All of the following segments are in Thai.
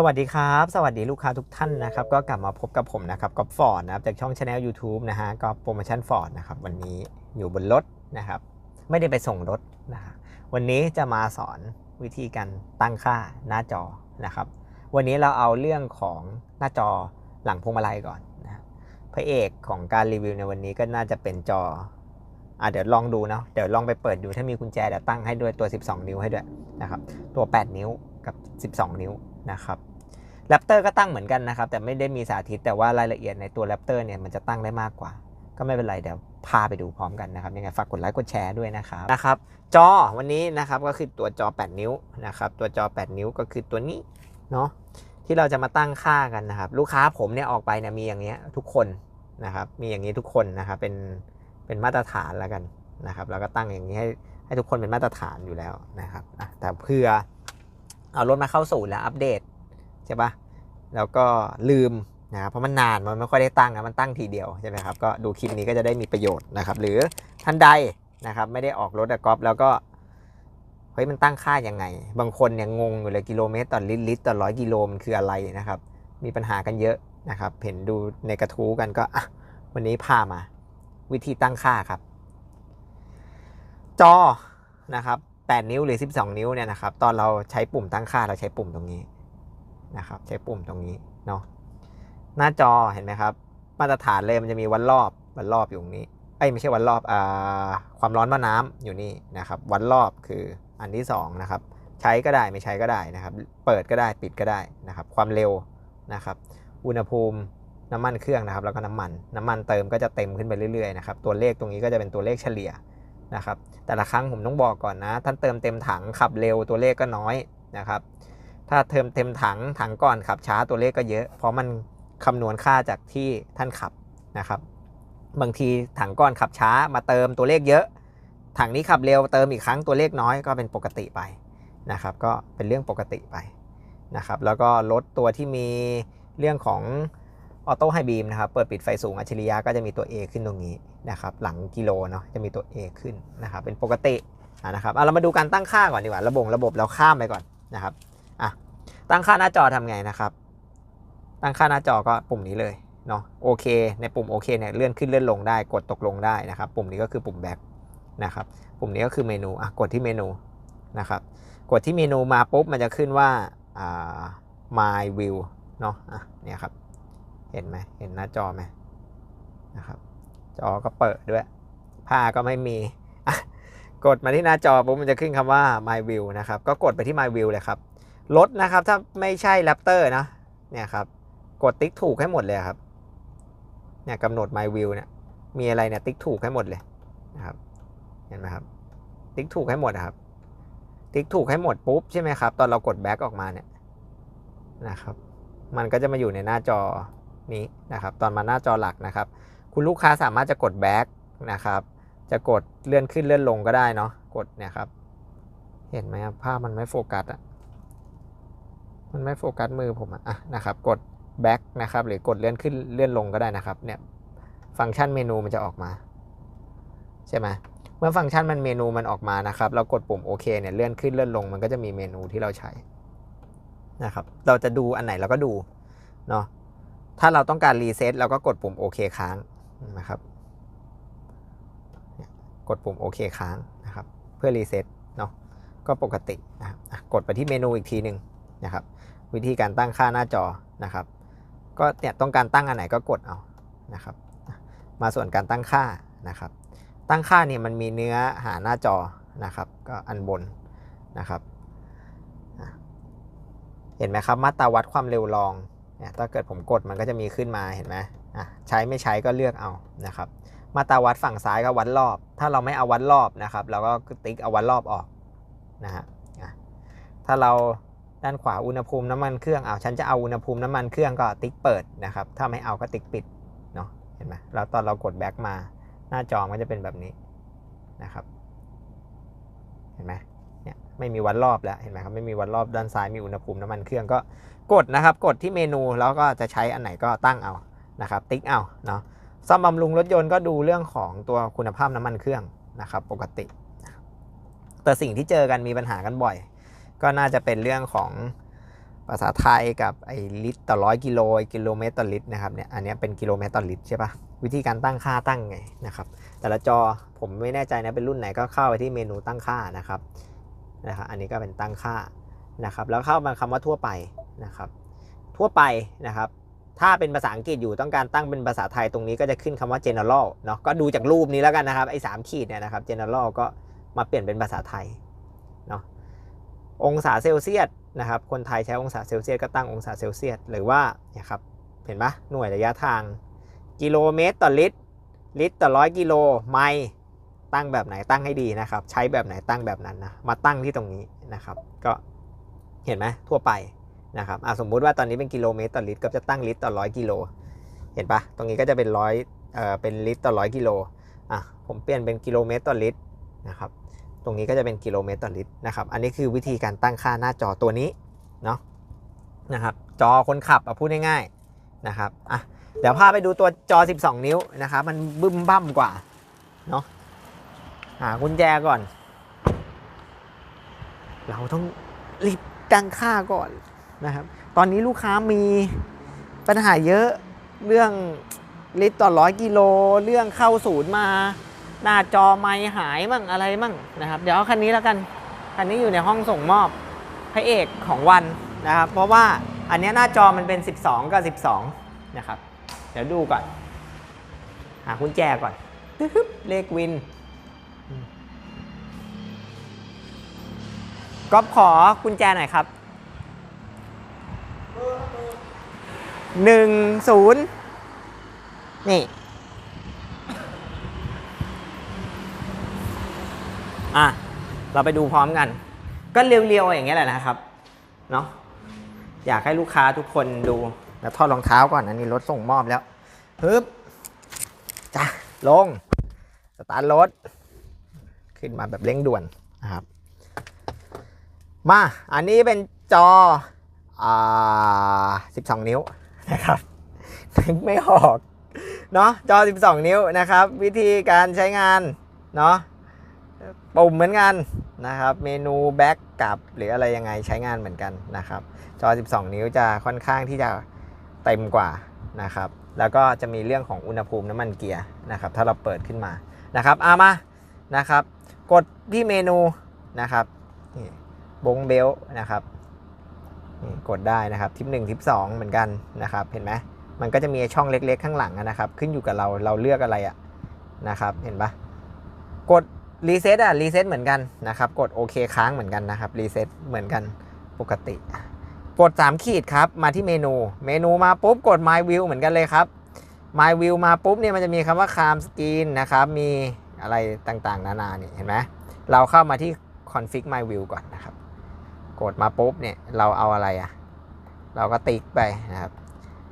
สวัสดีครับ สวัสดีลูกค้าทุกท่านนะครับ ก็กลับมาพบกับผมนะครับกับฟอร์ดนะครับจากช่องช anel YouTube นะฮะก็โปรโมชั่นฟอร์ดนะครับวันนี้อยู่บนรถนะครับ ไม่ได้ไปส่งรถนะฮะวันนี้จะมาสอนวิธีการตั้งค่าหน้าจอนะครับ วันนี้เราเอาเรื่องของหน้าจอหลังพวงมาลัยก่อนนะฮะพระเอกของการรีวิวในวันนี้ก็น่าจะเป็นจออะเดี๋ยวลองดูเนาะเดี๋ยวลองไปเปิดดูถ้ามีกุญแจเดี๋ยวตั้งให้ด้วยตัว 12 นิ้วให้ด้วยนะครับตัว 8 นิ้ว กับ 12 นิ้วนะครับแรปเตอร์ก็ตั้งเหมือนกันนะครับ แต่ไม่ได้มีสาธิตแต่ว่ารายละเอียดในตัวแรปเตอร์เนี่ยมันจะตั้งได้มากกว่า ก็ไม่เป็นไรเดี๋ยวพาไปดูพร้อมกันนะครับยังไงฝากกดไลค์กดแชร์ด้วยนะครับนะครับ จอวันนี้นะครับก็คือตัวจอ 8 นิ้วนะครับตัวจอ 8 นิ้วก็คือตัวนี้เนาะที่เราจะมาตั้งค่ากันนะครับ ลูกค้าผมเนี่ยออกไปเนี่ยมีอย่างเงี้ยทุกคนนะครับ มีอย่างนี้ทุกคนนะครับเป็นเป็นมาตรฐานแล้วกันนะครับ แล้วก็ตั้งอย่างนี้ให้ให้ทุกคนเป็นมาตรฐานอยู่แล้วนะครับแต่เพื่อ เอารถมาเข้าสู่แล้วอัปเดตใช่ปะแล้วก็ลืมนะครับเพราะมันนานมันไม่ค่อยได้ตั้งนะมันตั้งทีเดียวใช่ไหมครับก็ดูคลิปนี้ก็จะได้มีประโยชน์นะครับ หรือท่านใดนะครับ ไม่ได้ออกรถอะกอล์ฟแล้วก็เฮ้ยมันตั้งค่ายังไง บางคนเนี่ยงงอยู่เลยกิโลเมตรต่อลิตรลิตรต่อร้อยกิโลมันคืออะไรนะครับ มีปัญหากันเยอะนะครับ เห็นดูในกระทู้กันก็วันนี้พามา วิธีตั้งค่าครับ จอนะครับ 8 นิ้วหรือ 12 นิ้วเนี่ยนะครับ ตอนเราใช้ปุ่มตั้งค่าเราใช้ปุ่มตรงนี้นะครับ ใช้ปุ่มตรงนี้เนาะ หน้าจอเห็นไหมครับ มาตรฐานเลยมันจะมีวันรอบวันรอบอยู่ตรงนี้ เอ้ยไม่ใช่วันรอบอ่าความร้อนว่าน้ำอยู่นี่นะครับ วันรอบคืออันที่สองนะครับ ใช้ก็ได้ไม่ใช้ก็ได้นะครับ เปิดก็ได้ปิดก็ได้นะครับ ความเร็วนะครับ อุณหภูมิน้ำมันเครื่องนะครับ แล้วก็น้ำมัน น้ำมันเติมก็จะเต็มขึ้นไปเรื่อยๆนะครับ ตัวเลขตรงนี้ก็จะเป็นตัวเลขเฉลี่ย นะครับแต่ละครั้งผมต้องบอกก่อนนะ ท่านเติมเต็มถังขับเร็วตัวเลขก็น้อยนะครับ ถ้าเติมเต็มถังถังก่อนขับช้าตัวเลขก็เยอะ เพราะมันคำนวณค่าจากที่ท่านขับนะครับ บางทีถังก้อนขับช้ามาเติมตัวเลขเยอะ ถังนี้ขับเร็วเติมอีกครั้งตัวเลขน้อยก็เป็นปกติไปนะครับ ก็เป็นเรื่องปกติไปนะครับ แล้วก็รถตัวที่มีเรื่องของ ออโต้ไฮบีมนะครับเปิดปิดไฟสูงอัจฉริยะก็จะมีตัว A ขึ้นตรงนี้นะครับหลังกิโลเนาะจะมีตัว A ขึ้นนะครับเป็นปกตินะครับเอาเรามาดูการตั้งค่าก่อนดีกว่าระบบระบบเราข้ามไปก่อนนะครับอะตั้งค่าหน้าจอทำไงนะครับ ตั้งค่าหน้าจอก็ปุ่มนี้เลยเนาะโอเคในปุ่มโอเคเนี่ยเลื่อนขึ้นเลื่อนลงได้กดตกลงได้นะครับ ปุ่มนี้ก็คือปุ่มแบ็คนะครับปุ่มนี้ก็คือเมนูอะกดที่เมนูนะครับกดที่เมนูมาปุ๊บมันจะขึ้นว่าอ่า my view เนาะอะเนี่ยครับ เห็นไหมเห็นหน้าจอไหมนะครับจอก็เปิดด้วย ผ้าก็ไม่มีกดมาที่หน้าจอปุ๊บมันจะขึ้นคำว่า my view นะครับ ก็กดไปที่ my view เลยครับรถนะครับ ถ้าไม่ใช่ Raptor นะเนี่ยครับ กดติ๊กถูกให้หมดเลยครับเนี่ยกำหนด my view เนี่ยมีอะไรเนี่ยติ๊กถูกให้หมดเลยนะครับเห็นไหมครับ ติ๊กถูกให้หมดนะครับ ติ๊กถูกให้หมดปุ๊บใช่ไหมครับ ตอนเรากดแบ็กออกมาเนี่ยนะครับ มันก็จะมาอยู่ในหน้าจอ นี้นะครับ ตอนมาหน้าจอหลักนะครับ คุณลูกค้าสามารถจะกดแบ็กนะครับ จะกดเลื่อนขึ้นเลื่อนลงก็ได้เนาะ กดเนี่ยครับ เห็นไหมครับภาพมันไม่โฟกัสอะมันไม่โฟกัสมือผมอะอะนะครับ กด back นะครับ หรือกดเลื่อนขึ้นเลื่อนลงก็ได้นะครับ เนี่ย ฟังก์ชันเมนูมันจะออกมา ใช่ไหมเมื่อฟังก์ชันมันเมนูมันออกมานะครับ เรากดปุ่มโอเคเนี่ยเลื่อนขึ้นเลื่อนลง มันก็จะมีเมนูที่เราใช้นะครับ เราจะดูอันไหนเราก็ดูเนาะ ถ้าเราต้องการรีเซ็ตเราก็กดปุ่มโอเคค้างนะครับ กดปุ่มโอเคค้างนะครับ เพื่อรีเซ็ตเนาะก็ปกตินะครับกดไปที่เมนูอีกทีหนึ่งนะครับ วิธีการตั้งค่าหน้าจอนะครับ ก็เนี่ยต้องการตั้งอันไหนก็กดเอานะครับ มาส่วนการตั้งค่านะครับ ตั้งค่าเนี่ยมันมีเนื้อหาหน้าจอนะครับ ก็อันบนนะครับ เห็นไหมครับมาตราวัดความเร็วรอง เนี่ยถ้าเกิดผมกดมันก็จะมีขึ้นมาเห็นไหมอะใช้ไม่ใช้ก็เลือกเอานะครับ มาตราวัดฝั่งซ้ายก็วัดรอบ ถ้าเราไม่เอาวัดรอบนะครับเราก็ติ๊กเอาวัดรอบออกนะฮะอะถ้าเราด้านขวาอุณหภูมิน้ำมันเครื่องเอาฉันจะเอาอุณหภูมิน้ำมันเครื่องก็ติ๊กเปิดนะครับ ถ้าไม่เอาก็ติ๊กปิดเนาะเห็นไหมแล้วตอนเรากดแบ็กมา หน้าจอมันจะเป็นแบบนี้นะครับ เห็นไหม ไม่มีวัดรอบแล้วเห็นไหมครับไม่มีวัดรอบด้านซ้ายมีอุณหภูมิน้ำมันเครื่องก็กดนะครับ กดที่เมนูแล้วก็จะใช้อันไหนก็ตั้งเอานะครับ ติ๊กเอาเนาะซ่อมบำรุงรถยนต์ก็ดูเรื่องของตัวคุณภาพน้ำมันเครื่องนะครับ ปกติ แต่สิ่งที่เจอกันมีปัญหากันบ่อย ก็น่าจะเป็นเรื่องของภาษาไทยกับไอ้ลิตรต่อร้อยกิโลกิโลเมตรต่อลิตรนะครับเนี่ยอันนี้เป็นกิโลเมตรต่อลิตรใช่ปะวิธีการตั้งค่าตั้งไงนะครับ แต่ละจอผมไม่แน่ใจนะเป็นรุ่นไหนก็เข้าไปที่เมนูตั้งค่านะครับ นะครับอันนี้ก็เป็นตั้งค่านะครับแล้วเข้ามาคำว่าทั่วไปนะครับทั่วไปนะครับถ้าเป็นภาษาอังกฤษอยู่ต้องการตั้งเป็นภาษาไทยตรงนี้ก็จะขึ้นคำว่า general เนาะก็ดูจากรูปนี้แล้วกันนะครับไอ้สามขีดเนี่ยนะครับ general ก็มาเปลี่ยนเป็นภาษาไทยเนาะองศาเซลเซียสนะครับคนไทยใช้องศาเซลเซียสก็ตั้งองศาเซลเซียสหรือว่าเนี่ยครับเห็นปะหน่วยระยะทาง กิโลเมตรต่อลิตรลิตรต่อร้อยกิโลไมล์ ตั้งแบบไหนตั้งให้ดีนะครับ ใช้แบบไหนตั้งแบบนั้นนะมาตั้งที่ตรงนี้นะครับ ก็เห็นไหมทั่วไปนะครับอะสมมุติว่าตอนนี้เป็นกิโลเมตรต่อลิตรก็จะตั้งลิตรต่อร้อยกิโลเห็นปะตรงนี้ก็จะเป็นร้อยเอ่อเป็นลิตรต่อร้อยกิโลอะผมเปลี่ยนเป็นกิโลเมตรต่อลิตรนะครับตรงนี้ก็จะเป็นกิโลเมตรต่อลิตรนะครับอันนี้คือวิธีการตั้งค่าหน้าจอตัวนี้เนาะนะครับจอคนขับอะพูดง่ายๆนะครับอะเดี๋ยวพาไปดูตัวจอ 12 นิ้วนะครับมันบึ้มบั่มกว่าเนาะ หากุญแจก่อน เราต้องรีบตั้งค่าก่อนนะครับ ตอนนี้ลูกค้ามีปัญหาเยอะเรื่องลิตรต่อร้อยกิโลเรื่องเข้าศูนย์มา หน้าจอไม่หายมั่งอะไรมั่งนะครับ เดี๋ยวเอาคันนี้แล้วกัน คันนี้อยู่ในห้องส่งมอบพระเอกของวันนะครับ เพราะว่าอันนี้หน้าจอมันเป็น 12 กับ 12 นะครับ เดี๋ยวดูก่อน หากุญแจก่อนฮึบเลขวิน ก๊อฟขอกุญแจหน่อยครับหนึ่งศูนย์นี่ อะ เราไปดูพร้อมกัน ก็เรียวๆ อย่างเงี้ยแหละนะครับ เนาะอยากให้ลูกค้าทุกคนดูแล้วทอดรองเท้าก่อนอันนี้รถส่งมอบแล้วฮึบจ้ะลง สตาร์ทรถ ขึ้นมาแบบเร่งด่วนนะครับ มา อันนี้เป็นจออ่า12 นิ้วนะครับนึกไม่ออก เนาะจอ 12 นิ้วนะครับ วิธีการใช้งาน เนาะปุ่มเหมือนกันนะครับ เมนูแบ็กกับหรืออะไรยังไงใช้งานเหมือนกันนะครับ จอ 12 นิ้วจะค่อนข้างที่จะเต็มกว่านะครับ แล้วก็จะมีเรื่องของอุณหภูมิน้ำมันเกียร์นะครับ ถ้าเราเปิดขึ้นมานะครับเอามานะครับ กดที่เมนูนะครับนี่ บงเบลนะครับกดได้นะครับทิป1ทิป2เหมือนกันนะครับ เห็นไหมมันก็จะมีช่องเล็กๆข้างหลังนะครับ ขึ้นอยู่กับเราเราเลือกอะไรอะนะครับ เห็นปะกดรีเซ็ตอะรีเซ็ตเหมือนกันนะครับ กดโอเคค้างเหมือนกันนะครับรีเซ็ตเหมือนกันปกติ กด 3 ขีดครับ มาที่เมนู เมนูมาปุ๊บกด My View เหมือนกันเลยครับ My View มาปุ๊บเนี่ยมันจะมีคำว่า Calm Screen นะครับ มีอะไรต่างๆ นานาเนี่ยเห็นไหมเราเข้ามาที่ Config My View ก่อนนะครับ กดมาปุ๊บเนี่ยเราเอาอะไรอะเราก็ติ๊กไปนะครับ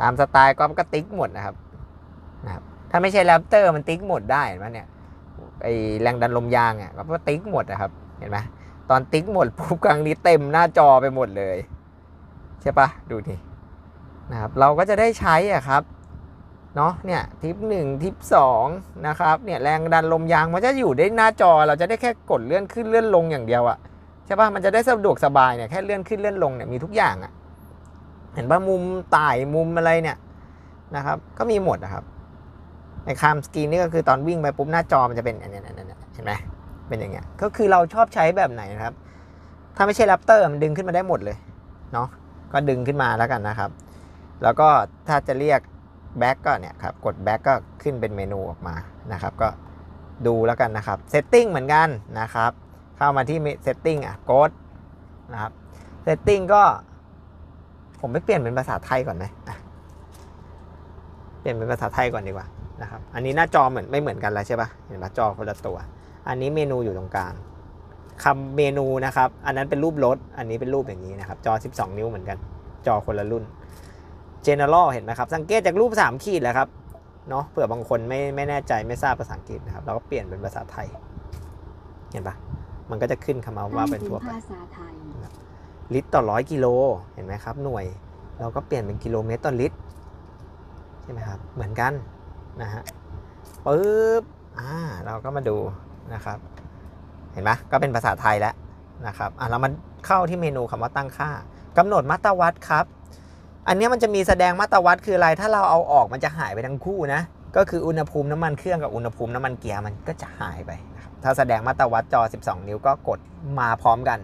ตามสไตล์ก็ก็ติ๊กหมดนะครับนะครับ ถ้าไม่ใช่แรปเตอร์มันติ๊กหมดได้เห็นไหมเนี่ยไอแรงดันลมยางอะก็ติ๊กหมดนะครับเห็นไหมตอนติ๊กหมดปุ๊บครั้งนี้เต็มหน้าจอไปหมดเลย ใช่ปะดูดินะครับเราก็จะได้ใช้อะครับเนาะเนี่ยทิปหนึ่งทิปสองนะครับเนี่ยแรงดันลมยางมันจะอยู่ได้หน้าจอเราจะได้แค่กดเลื่อนขึ้นเลื่อนลงอย่างเดียวอะ ใช่ป่ะมันจะได้สะดวกสบายเนี่ยแค่เลื่อนขึ้นเลื่อนลงเนี่ยมีทุกอย่างอะเห็นป่ะมุมต่ายมุมอะไรเนี่ยนะครับ ก็มีหมดนะครับในคามสกรีนนี่ก็คือตอนวิ่งไปปุ๊บหน้าจอมันจะเป็นอันนี้เห็นไหมเป็นอย่างเงี้ยก็คือเราชอบใช้แบบไหนนะครับ ถ้าไม่ใช่แรปเตอร์มันดึงขึ้นมาได้หมดเลยเนาะก็ดึงขึ้นมาแล้วกันนะครับ แล้วก็ถ้าจะเรียกแบ็กก็เนี่ยครับกดแบ็กก็ขึ้นเป็นเมนูออกมานะครับ ก็ดูแล้วกันนะครับเซตติ้งเหมือนกันนะครับ เข้ามาที่เซตติ้งอะกดนะครับเซตติ้งก็ ผมไปเปลี่ยนเป็นภาษาไทยก่อนไหมเปลี่ยนเป็นภาษาไทยก่อนดีกว่านะครับ อันนี้หน้าจอเหมือนไม่เหมือนกันแล้วใช่ปะเห็นปะจอคนละตัว อันนี้เมนูอยู่ตรงกลางคำเมนูนะครับ อันนั้นเป็นรูปรถ อันนี้เป็นรูปอย่างนี้นะครับ จอ 12 นิ้วเหมือนกัน จอคนละรุ่น General เห็นไหมครับ สังเกตจากรูป 3 ขีดแหละครับเนาะเผื่อบางคนไม่ไม่แน่ใจไม่ทราบภาษาอังกฤษนะครับ เราก็เปลี่ยนเป็นภาษาไทย เห็นปะ มันก็จะขึ้นคำมาว่าเป็นทั่วไปภาษาไทยลิตรต่อร้อยกิโลเห็นไหมครับ หน่วยเราก็เปลี่ยนเป็นกิโลเมตรต่อลิตรใช่ไหมครับ เหมือนกันนะฮะปึ๊บอ่าเราก็มาดูนะครับ เห็นไหมก็เป็นภาษาไทยแล้วนะครับอะเรามาเข้าที่เมนูคำว่าตั้งค่ากำหนดมาตรวัดครับ อันเนี้ยมันจะมีแสดงมาตรวัดคืออะไร ถ้าเราเอาออกมันจะหายไปทั้งคู่นะ ก็คืออุณหภูมิน้ำมันเครื่องกับอุณหภูมิน้ำมันเกียร์มันก็จะหายไปนะครับ ถ้าแสดงมาตรวัดจอ 12 นิ้วก็กดมาพร้อมกัน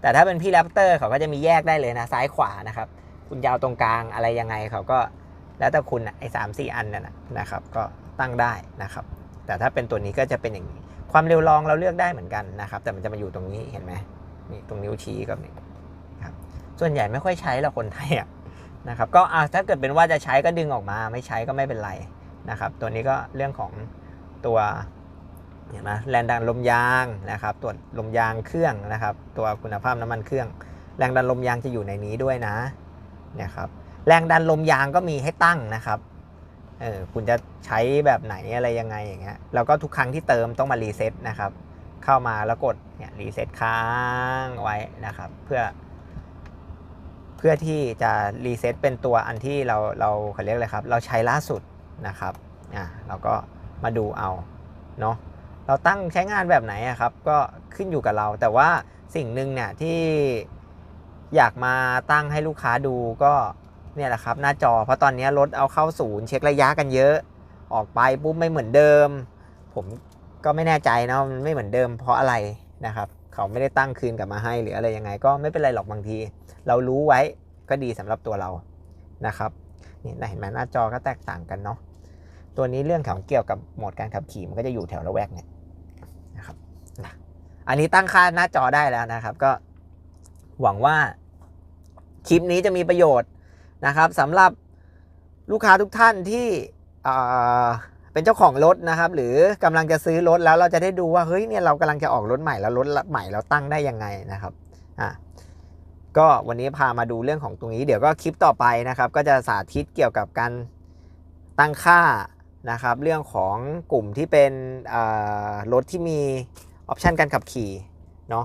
แต่ถ้าเป็นพี่แรปเตอร์เขาก็จะมีแยกได้เลยนะ ซ้ายขวานะครับ คุณยาวตรงกลางอะไรยังไงเขาก็แล้วแต่คุณนะไอ้สามสี่อันนั่นนะนะครับ ก็ตั้งได้นะครับ แต่ถ้าเป็นตัวนี้ก็จะเป็นอย่างนี้ ความเร็วรองเราเลือกได้เหมือนกันนะครับ แต่มันจะมาอยู่ตรงนี้เห็นไหมนี่ตรงนิ้วชี้กับนี่ครับ ส่วนใหญ่ไม่ค่อยใช้หรอกคนไทยอะนะครับก็อะถ้าเกิดเป็นว่าจะใช้ก็ดึงออกมา ไม่ใช้ก็ไม่เป็นไรนะครับ ตัวนี้ก็เรื่องของตัว เห็นไหมแรงดันลมยางนะครับตรวจลมยางเครื่องนะครับ ตัวคุณภาพน้ำมันเครื่อง แรงดันลมยางจะอยู่ในนี้ด้วยนะเนี่ยครับแรงดันลมยางก็มีให้ตั้งนะครับเออคุณจะใช้แบบไหนอะไรยังไงอย่างเงี้ยแล้วก็ทุกครั้งที่เติมต้องมารีเซ็ตนะครับ เข้ามาแล้วกดเนี่ยรีเซ็ตค้างไว้นะครับ เพื่อ เพื่อที่จะรีเซ็ตเป็นตัวอันที่เราเราเขาเรียกอะไรครับ เราใช้ล่าสุดนะครับอ่าเราก็มาดูเอาเนาะ เราตั้งใช้งานแบบไหนอะครับ ก็ขึ้นอยู่กับเรา แต่ว่าสิ่งหนึ่งเนี่ยที่อยากมาตั้งให้ลูกค้าดูก็เนี่ยแหละครับ หน้าจอเพราะตอนนี้รถเอาเข้าศูนย์เช็คระยะกันเยอะ ออกไปปุ๊บไม่เหมือนเดิม ผมก็ไม่แน่ใจนะว่ามันไม่เหมือนเดิมเพราะอะไรนะครับ เขาไม่ได้ตั้งคืนกลับมาให้หรืออะไรยังไง ก็ไม่เป็นไรหรอกบางที เรารู้ไว้ก็ดีสำหรับตัวเรานะครับนี่เห็นไหมหน้าจอก็แตกต่างกันเนาะตัวนี้เรื่องของเกี่ยวกับโหมดการขับขี่มันก็จะอยู่แถวระแวกเนี่ย อันนี้ตั้งค่าหน้าจอได้แล้วนะครับ ก็หวังว่าคลิปนี้จะมีประโยชน์นะครับสำหรับลูกค้าทุกท่านที่เป็นเจ้าของรถนะครับ หรือกำลังจะซื้อรถแล้วเราจะได้ดูว่าเฮ้ยเนี่ยเรากำลังจะออกรถใหม่แล้วรถใหม่เราตั้งได้ยังไงนะครับอะก็วันนี้พามาดูเรื่องของตรงนี้ เดี๋ยวก็คลิปต่อไปนะครับ ก็จะสาธิตเกี่ยวกับการตั้งค่านะครับ เรื่องของกลุ่มที่เป็นรถที่มี ออปชันการขับขี่เนาะ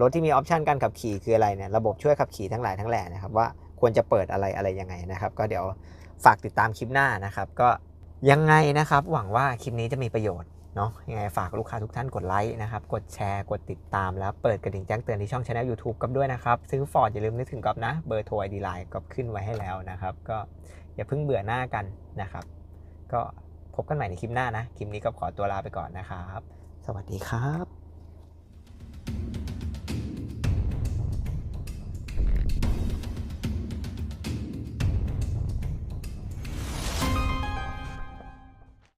รถที่มีออปชันการขับขี่คืออะไรเนี่ยระบบช่วยขับขี่ทั้งหลายทั้งแหล่นะครับว่าควรจะเปิดอะไรอะไรยังไงนะครับ ก็เดี๋ยวฝากติดตามคลิปหน้านะครับ ก็ยังไงนะครับ หวังว่าคลิปนี้จะมีประโยชน์เนาะยังไงฝากลูกค้าทุกท่านกดไลค์นะครับ กดแชร์กดติดตามแล้วเปิดกระดิ่งแจ้งเตือนที่ช่องช anel YouTube กับด้วยนะครับ ซื้อฟอร์ดอย่าลืมนึกถึงกอบนะ เบอร์โทรไอดีไลน์ก็ขึ้นไว้ให้แล้วนะครับ ก็อย่าเพิ่งเบื่อหน้ากันนะครับ ก็พบกันใหม่ในคลิปหน้านะ คลิปนี้ก็ขอตัวลาไปก่อนนะครับ สวัสดีครับ